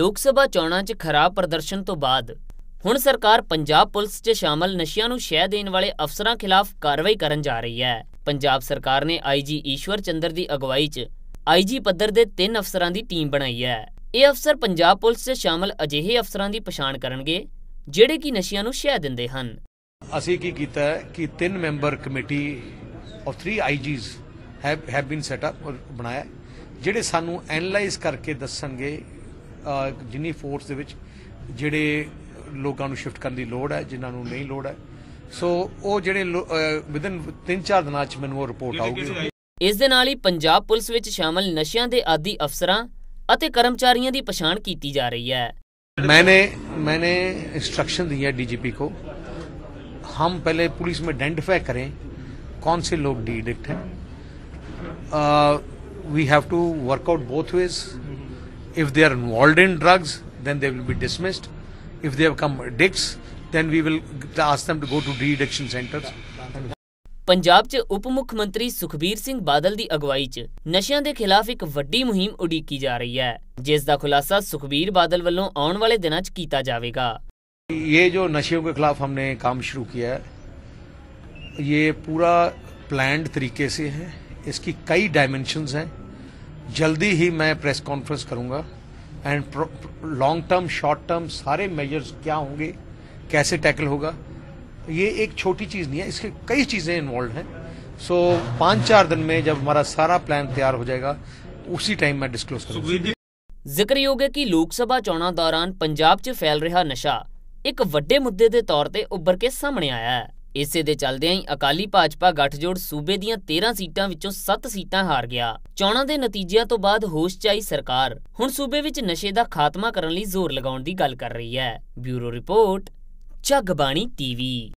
ਲੋਕ ਸਭਾ ਚੋਣਾਂ 'ਚ ਖਰਾਬ ਪ੍ਰਦਰਸ਼ਨ ਤੋਂ ਬਾਅਦ, ਹੁਣ ਸਰਕਾਰ ਪੰਜਾਬ ਪੁਲਿਸ 'ਚ ਸ਼ਾਮਲ ਨਸ਼ਿਆਂ ਨੂੰ ਸ਼ਹਿ ਦੇਣ ਵਾਲੇ ਅਫਸਰਾਂ ਖਿਲਾਫ ਕਾਰਵਾਈ ਕਰਨ ਜਾ ਰਹੀ ਹੈ। ਪੰਜਾਬ ਸਰਕਾਰ ਨੇ ਆਈਜੀ ਈਸ਼ਵਰ ਚੰਦਰ ਦੀ ਅਗਵਾਈ 'ਚ ਆਈਜੀ ਪੱਧਰ ਦੇ ਤਿੰਨ ਅਫਸਰਾਂ ਦੀ ਟੀਮ ਬਣਾਈ ਹੈ। ਇਹ ਅਫਸਰ ਪੰਜਾਬ ਪੁਲਿਸ 'ਚ ਸ਼ਾਮਲ ਅਜਿਹੇ ਅਫਸਰਾਂ ਦੀ ਪਛਾਣ ਕਰਨਗੇ, ਜਿਹੜੇ ਕਿ ਨਸ਼ਿਆਂ ਨੂੰ ਸ਼ਹਿ ਦਿੰਦੇ ਹਨ। ਅਸੀਂ ਕੀ ਕੀਤਾ ਹੈ ਕਿ ਤਿੰਨ member committee of 3 IGs have have been set up ਬਣਾਇਆ, ਜਿਹੜੇ ਸਾਨੂੰ ਐਨਲਾਈਜ਼ ਕਰਕੇ ਦੱਸਣਗੇ ਜਿੰਨੀ ਫੋਰਸ ਦੇ ਵਿੱਚ ਜਿਹੜੇ ਲੋਕਾਂ ਨੂੰ ਸ਼ਿਫਟ ਕਰਨ ਦੀ ਲੋੜ ਹੈ ਜਿਨ੍ਹਾਂ ਨੂੰ ਨਹੀਂ ਲੋੜ ਹੈ ਸੋ ਉਹ ਜਿਹੜੇ ਵਿਦਨ 3-4 ਦਿਨਾਂ ਚ ਮੈਨੂੰ ਉਹ ਰਿਪੋਰਟ ਆਊਗੀ ਇਸ ਦੇ ਨਾਲ ਹੀ ਪੰਜਾਬ ਪੁਲਿਸ ਵਿੱਚ ਸ਼ਾਮਲ ਨਸ਼ਿਆਂ ਦੇ ਆਦੀ ਅਫਸਰਾਂ ਅਤੇ ਕਰਮਚਾਰੀਆਂ ਦੀ ਪਛਾਣ ਕੀਤੀ ਜਾ ਰਹੀ ਹੈ मैंने मैंने इंस्ट्रक्शन दिया डीजीपी को हम पहले पुलिस में आइडेंटिफाई करें कौन से लोग डी एडिक्ट हैं we have to work out both ways if they are involved in drugs then they will be dismissed if they have become addicts then we will ask them to go to de-addiction centers Punjab 'ਚ ਉਪ ਮੁੱਖ ਮੰਤਰੀ ਸੁਖਬੀਰ ਸਿੰਘ ਬਾਦਲ ਦੀ ਅਗਵਾਈ 'ਚ ਨਸ਼ਿਆਂ ਦੇ ਖਿਲਾਫ ਇੱਕ ਵੱਡੀ ਮੁਹਿੰਮ ਉਡੀਕੀ ਜਾ ਰਹੀ ਹੈ ਜਿਸ ਦਾ ਖੁਲਾਸਾ ਸੁਖਬੀਰ ਬਾਦਲ ਵੱਲੋਂ ਆਉਣ ਵਾਲੇ ਦਿਨਾਂ 'ਚ ਕੀਤਾ ਜਾਵੇਗਾ ये जो नशेों के खिलाफ हमने काम शुरू किया है ये पूरा प्लान्ड तरीके से है इसकी कई डायमेंशंस हैं जल्दी ही मैं प्रेस कॉन्फ्रेंस करूंगा and long term short term सारे मेजर्स क्या होंगे कैसे टैकल होगा ये एक छोटी चीज़ नहीं है इसके कई चीज़ें इन्वॉल्व हैं सो पाँच चार दिन में जब हमारा सारा प्लान तैयार हो जाएगा उसी टाइम मैं डिस्क्लोज करूंगा ਜ਼ਿਕਰਯੋਗ ਹੈ ਕਿ ਲੋਕ ਸਭਾ ਚੋਣਾਂ ਦੌਰਾਨ ਪੰਜਾਬ 'ਚ ਫੈਲ ਰਿਹਾ ਨਸ਼ਾ ਇੱਕ ਵੱਡੇ ਮੁੱਦੇ ਦੇ ਤੌਰ ਤੇ ਉੱਭਰ ਕੇ ਸਾਹਮਣੇ ਆਇਆ ਹੈ ਇਸੇ ਦੇ ਚੱਲਦਿਆਂ ਹੀ ਅਕਾਲੀ ਭਾਜਪਾ ਗੱਠਜੋੜ ਸੂਬੇ ਦੀਆਂ 13 ਸੀਟਾਂ ਵਿੱਚੋਂ 7 ਸੀਟਾਂ ਹਾਰ ਗਿਆ। ਚੋਣਾਂ ਦੇ ਨਤੀਜਿਆਂ ਤੋਂ ਬਾਅਦ ਹੋਸ਼ 'ਚ ਆਈ ਸਰਕਾਰ। ਹੁਣ ਸੂਬੇ ਵਿੱਚ ਨਸ਼ੇ ਦਾ ਖਾਤਮਾ ਕਰਨ ਲਈ ਜ਼ੋਰ ਲਗਾਉਣ ਦੀ ਗੱਲ ਕਰ ਰਹੀ ਹੈ। Bureau report Jagbani TV.